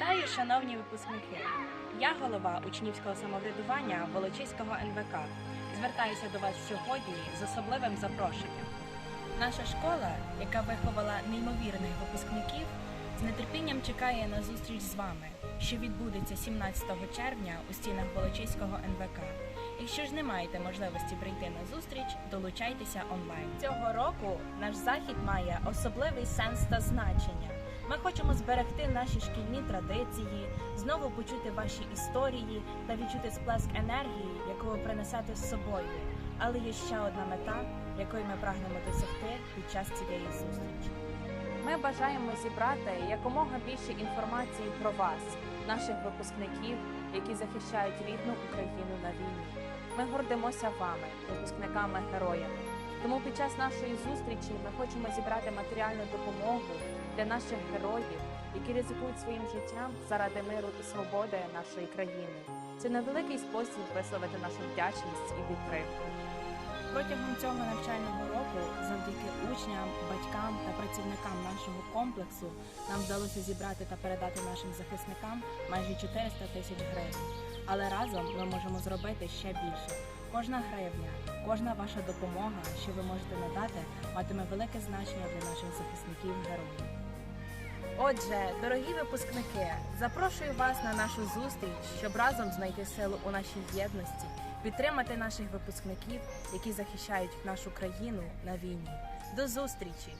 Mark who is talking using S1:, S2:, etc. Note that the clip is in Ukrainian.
S1: Вітаю, шановні випускники! Я голова учнівського самоврядування Волочиського НВК. Звертаюся до вас сьогодні з особливим запрошенням. Наша школа, яка виховала неймовірних випускників, з нетерпінням чекає на зустріч з вами, що відбудеться 17 червня у стінах Волочиського НВК. Якщо ж не маєте можливості прийти на зустріч, долучайтеся онлайн. Цього року наш захід має особливий сенс та значення. Ми хочемо зберегти наші шкільні традиції, знову почути ваші історії та відчути сплеск енергії, яку ви принесете з собою. Але є ще одна мета, якої ми прагнемо досягти під час цієї зустрічі. Ми бажаємо зібрати якомога більше інформації про вас, наших випускників, які захищають рідну Україну на війні. Ми гордимося вами, випускниками-героями. Тому під час нашої зустрічі ми хочемо зібрати матеріальну допомогу для наших героїв, які ризикують своїм життям заради миру і свободи нашої країни. Це невеликий спосіб висловити нашу вдячність і підтримку. Протягом цього навчального завдяки учням, батькам та працівникам нашого комплексу, нам вдалося зібрати та передати нашим захисникам майже 400 тисяч гривень. Але разом ми можемо зробити ще більше. Кожна гривня, кожна ваша допомога, що ви можете надати, матиме велике значення для наших захисників героїв. Отже, дорогі випускники, запрошую вас на нашу зустріч, щоб разом знайти силу у нашій єдності, підтримати наших випускників, які захищають нашу країну на війні. До зустрічі!